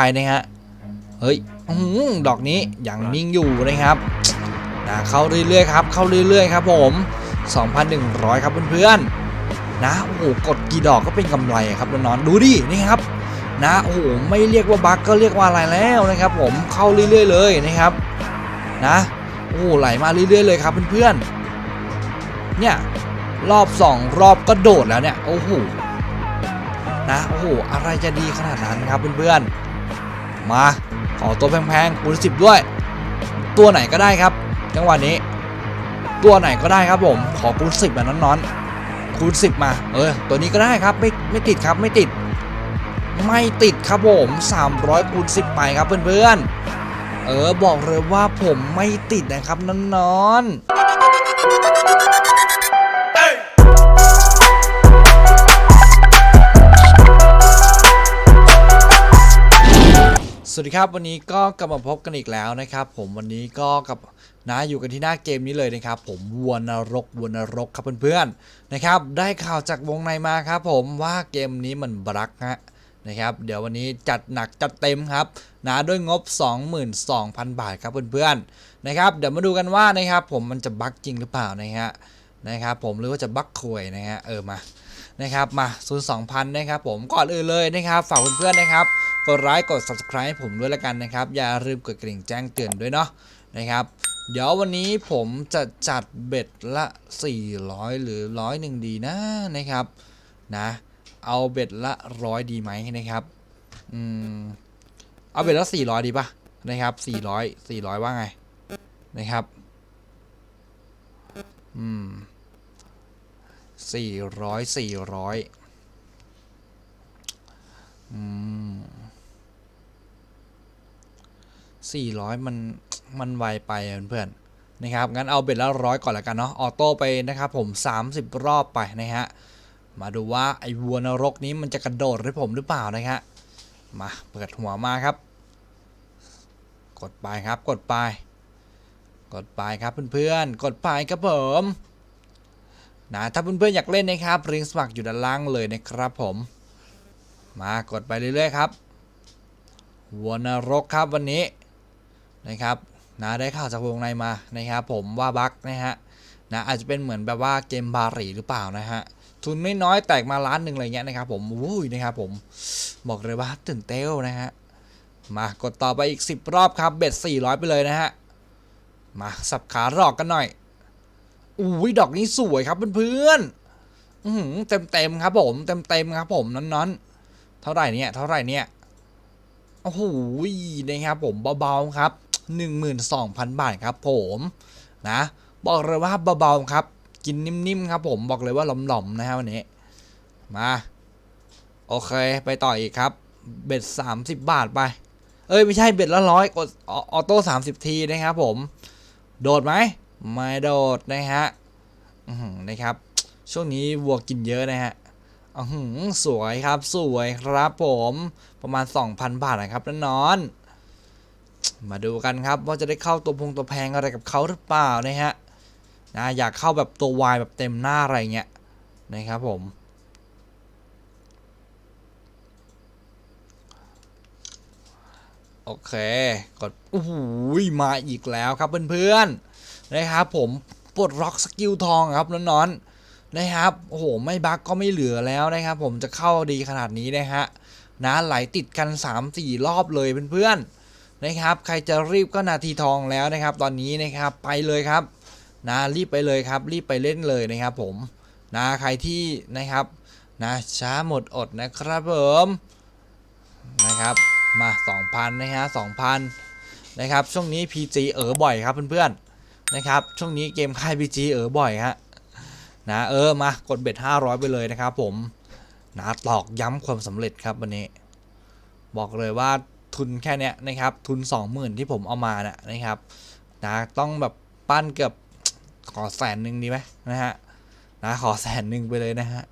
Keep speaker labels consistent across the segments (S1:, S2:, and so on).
S1: ไปนะฮะ เฮ้ยอื้อหือดอกนี้ยังนิ่งอยู่นะครับนะเข้าเรื่อยๆครับ เข้าเรื่อยๆครับผม 2,100 ครับเพื่อนๆ นะ โอ้โห กดกี่ดอกก็เป็นกำไรครับน้องๆดูดิ นี่ครับ นะ โอ้โห ไม่เรียกว่าบั๊กก็เรียกว่าอะไรแล้วนะครับ ผม เข้าเรื่อยๆเลยนะครับ นะ โอ้โหไหลมาเรื่อยๆเลยครับเพื่อนๆ เนี่ย รอบ 2 รอบก็โดดแล้วเนี่ย โอ้โห นะ โอ้โห อะไรจะดีขนาดนั้นครับเพื่อนๆ มา ขอตัวแพงๆคูณ10ด้วย ตัวไหนก็ได้ครับ จังหวะนี้ ตัวไหนก็ได้ครับผม ขอคูณ10มาน้อนๆ คูณ10มา เออ ตัวนี้ก็ได้ครับ ไม่ไม่ติดครับ ไม่ติด ไม่ติดครับผม 300คูณ10ไปครับเพื่อนๆ เออ บอกเลยว่าผมไม่ติดนะครับน้อนๆ สวัสดีครับวันนี้ก็กลับมาพบกันอีกแล้วนะครับ ผมวันนี้ก็กับนะอยู่กันที่หน้าเกมนี้เลยนะครับ ผมวัวนรกวัวนรกครับเพื่อนๆนะครับ ได้ข่าวจากวงในมาครับ ผมว่าเกมนี้มันบลักฮะนะครับ เดี๋ยววันนี้จัดหนักจัดเต็มครับนะด้วยงบ 22,000 บาทครับเพื่อนๆนะครับ เดี๋ยวมาดูกันว่านะครับ ผมมันจะบักจริงหรือเปล่านะฮะนะครับ ผมหรือว่าจะบักควยนะฮะเออมานะครับมาศูนย์สองพันนะครับ ผมก่อนอื่นเลยนะครับฝากเพื่อนๆนะครับ กดไลค์กด subscribe ให้ผมด้วยละกันนะครับ อย่าลืมกดกระดิ่งแจ้งเตือนด้วยเนาะนะครับ เดี๋ยววันนี้ผมจะจัดเบ็ดละ 400 หรือร้อยหนึ่งดีนะนะครับนะเอาเบ็ดละร้อยดีไหมนะครับอืมเอาเบ็ดละ400ดีปะนะครับ400 400 ว่าไงนะครับอืมสี่ร้อยสี่ร้อยอืม สี่ร้อยมันมันไวไปเพื่อนๆนะครับ งั้นเอาเบ็ดละร้อยก่อนละกันเนาะ ออโต้ไปนะครับผม 30 รอบไปนะฮะ มาดูว่าไอ้วัวนรกนี้มันจะกระโดดให้ผมหรือเปล่านะฮะ มาเปิดหัวมาครับ กดไปครับ กดไป กดไปครับเพื่อนๆ กดไปครับผมนะถ้าเพื่อนๆอยากเล่นนะครับลิงก์สมัครอยู่ด้านล่างเลยนะครับผม มากดไปเรื่อยๆครับวัวนรกครับวันนี้ นะครับนะได้ข่าวจากวงในมานะครับผมว่าบักนะฮะนะอาจจะเป็นเหมือนแบบว่าเกมบารีหรือเปล่านะฮะทุนน้อยๆแตกมาล้านหนึ่งอะไรเงี้ยนะครับผมอุ้ยนะครับผมบอกเลยว่าตื่นเต้นนะฮะมากดต่อไปอีก 10 รอบครับเบ็ด400 ไปเลยนะฮะมาสับขาหลอกกันหน่อยอุ้ยดอกนี้สวยครับเพื่อนๆเต็มเต็มๆครับผมเต็มเต็มๆครับผมนั้นๆ เท่าไหร่เนี่ยเท่าไหร่เนี่ยโอ้โหนะครับผมเบาๆครับ 12,000 บาทครับผมนะบอกเลยว่าเบาๆครับ กินนิ่มๆครับผมบอกเลยว่าหล่อมๆนะฮะวันนี้มาโอเคไปต่ออีกครับ เบ็ด 30 บาทไป เอ้ย ไม่ใช่เบ็ดละร้อยกดออโต้30 ทีนะครับผม โดดไหมไม่โดดนะฮะนะครับ ช่วงนี้วัวกินเยอะนะฮะอือหือสวยครับ สวยครับผมประมาณ 2,000 บาทนะครับนอน มาดูกันครับว่าจะได้เข้าตัวพงตัวแพงอะไรกับเขาหรือเปล่านะฮะนะอยากเข้าแบบตัววายแบบเต็มหน้าอะไรเงี้ยนะครับผมโอเค กดโอ้โหมาอีกแล้วครับเพื่อนๆนะครับผมปลดล็อกสกิลทองครับน้อนๆนะครับโอ้โหไม่บั๊กก็ไม่เหลือแล้วนะครับ ผมจะเข้าดีขนาดนี้นะฮะนะไหลติดกัน 3-4 รอบเลยเพื่อนๆ นะครับ ใครจะรีบก็นาทีทองแล้วนะครับ ตอนนี้นะครับไปเลยครับนะรีบไปเลยครับ รีบไปเล่นเลยนะครับ ผมนะใครที่นะครับนะช้าหมดอดนะครับผมนะครับมา 2,000นะฮะ2,000นะครับช่วงนี้ PG เออบ่อยครับเพื่อนๆนะครับช่วงนี้เกมค่าย PG เออบ่อยฮะนะเออมากดเบ็ด500 ไปเลยนะครับผมนะตอกย้ำความสำเร็จครับวันนี้ บอกเลยว่า ทุนแค่เนี้ยนะครับ ทุน 20,000 ที่ผมเอามานะนะครับนะต้องแบบปั้นเกือบขอแสนหนึ่งดีไหมนะฮะนะขอแสนหนึ่งไปเลยนะฮะ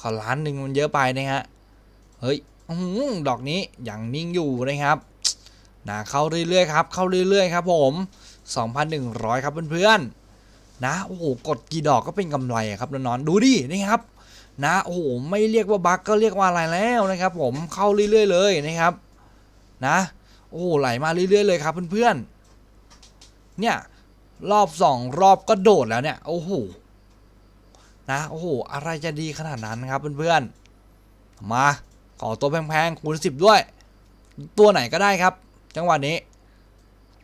S1: ขอล้านหนึ่งมันเยอะไปนะฮะเฮ้ยอื้อหือดอกนี้ยังนิ่งอยู่นะครับนะเข้าเรื่อยๆครับเข้าเรื่อยๆครับ ผม2,100 ครับเพื่อนๆนะโอ้โหกดกี่ดอกก็เป็นกำไรครับนองๆดูดินี่ครับนะโอ้โหไม่เรียกว่าบั๊กก็เรียกว่าอะไรแล้วนะครับ ผมเข้าเรื่อยๆเลยนะครับ นะ โอ้ไหลมาเรื่อยๆเลยครับเพื่อนๆ เนี่ยรอบสองรอบก็โดดแล้วเนี่ย โอ้โห นะ โอ้โห อะไรจะดีขนาดนั้นครับเพื่อนๆ มาขอตัวแพงๆ คูณสิบด้วย ตัวไหนก็ได้ครับ จังหวะนี้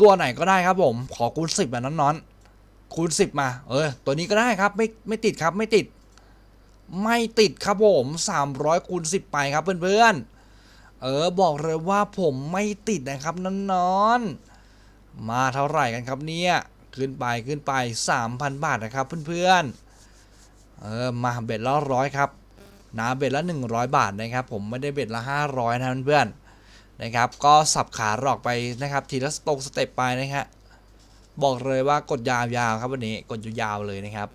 S1: ตัวไหนก็ได้ครับผม ขอคูณสิบแบบนั้นๆ คูณสิบมา เออ ตัวนี้ก็ได้ครับ ไม่ ไม่ติดครับ ไม่ติด ไม่ติดครับผม300คูณ10ไปครับเพื่อนๆ เออบอกเลยว่าผมไม่ติดนะครับนอนๆมาเท่าไหร่กันครับเนี่ยขึ้นไปขึ้นไป 3,000 บาทนะครับเพื่อนๆ เออมาเบ็ดละร้อยครับนะเบ็ดละ 100 บาทนะครับ ผมไม่ได้เบ็ดละ 500 นะเพื่อนๆนะครับ ก็สับขาหลอกไปนะครับ ทีละสตงสเต็ปไปนะฮะบอกเลยว่ากดยาวๆครับวันนี้กดยาวๆเลยนะครับ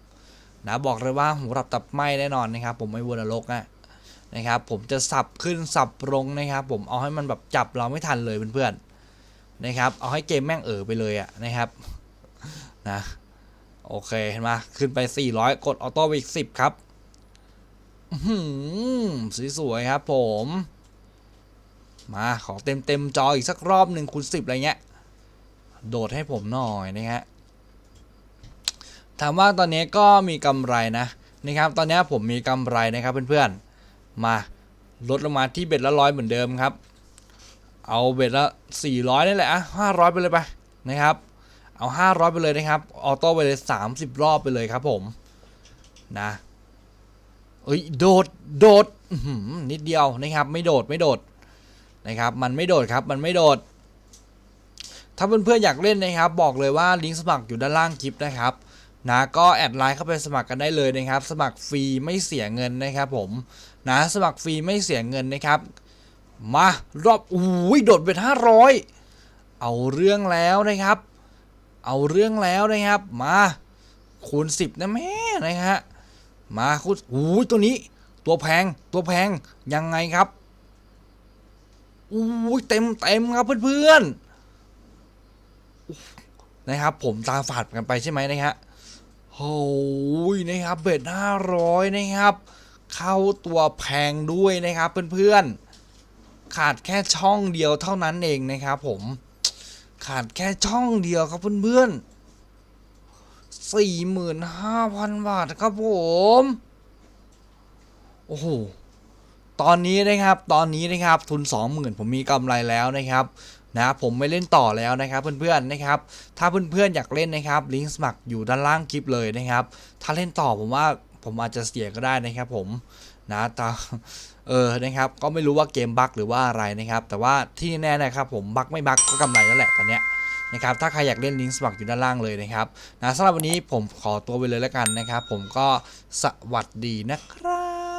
S1: นะบอกเลยว่าหูหลับตับไหมแน่นอนนะครับ ผมไม่วนรกนะ นะครับผมจะสับขึ้นสับลงนะครับผมเอาให้มันแบบจับเราไม่ทันเลยเพื่อนๆนะครับเอาให้เกมแม่งเออไปเลยอะนะครับนะโอเคเห็นไหมขึ้นไป 400 กดออโต้ไปอีก10 ครับหือสวยๆครับผม มาขอเต็มเต็มๆจออีกสักรอบหนึ่งคูณ10 อะไรเงี้ย โดดให้ผมหน่อยนะฮะถามว่าตอนนี้ก็มีกำไรนะนะครับ ตอนนี้ผมมีกำไรนะครับเพื่อนๆ มาลดลงมาที่เบ็ดละร้อยเหมือนเดิมครับ เอาเบ็ดละ 400นี่แหละอะ500 ไปเลยไปนะครับ เอา 500 ไปเลยนะครับออโต้ไปเลย 30 รอบไปเลยครับผมนะเอ้ยโดดโดดนิดเดียวนะครับ ไม่โดดไม่โดดนะครับ มันไม่โดดครับมันไม่โดด ถ้าเพื่อนๆอยากเล่นนะครับ บอกเลยว่าลิงก์สมัครอยู่ด้านล่างคลิปนะครับ นะก็แอดไลน์เข้าไปสมัครกันได้เลยนะครับ สมัครฟรีไม่เสียเงินนะครับผมนะสมัครฟรีไม่เสียเงินนะครับ มารอบอุ้ยโดดเป็นห้าร้อยเอาเรื่องแล้วนะครับ เอาเรื่องแล้วนะครับ มาคูณสิบนะแม่นะฮะมาคูณอุ้ยตัวนี้ ตัวแพงตัวแพงยังไงครับอุ้ยเต็มเต็มครับเพื่อนๆนะครับ ผมตาฝาดกันไปใช่ไหมนะฮะ โห้ยนะครับเบ็ดห้าร้อยนะครับ เข้าตัวแพงด้วยนะครับเพื่อนๆ ขาดแค่ช่องเดียวเท่านั้นเองนะครับผม ขาดแค่ช่องเดียวครับเพื่อนๆสี่หมื่นห้าพันบาทครับผม โอ้โห ตอนนี้นะครับตอนนี้นะครับทุน 20,000 ผมมีกำไรแล้วนะครับนะผมไม่เล่นต่อแล้วนะครับเพื่อนๆนะครับ ถ้าเพื่อนๆอยากเล่นนะครับลิงก์สมัครอยู่ด้านล่างคลิปเลยนะครับ ถ้าเล่นต่อผมว่าผมอาจจะเสียก็ได้นะครับ ผมนะต่เออนะครับ ก็ไม่รู้ว่าเกมบั๊กหรือว่าอะไรนะครับ แต่ว่าที่แน่ๆนะครับ ผมบั๊กไม่บั๊กก็กำไรแล้วแหละตอนเนี้ยนะครับถ้าใครอยากเล่นลิงก์สมัครอยู่ด้านล่างเลยนะครับนะสำหรับวันนี้ผมขอตัวไปเลยแล้วกันนะครับ ผมก็สวัสดีนะครับ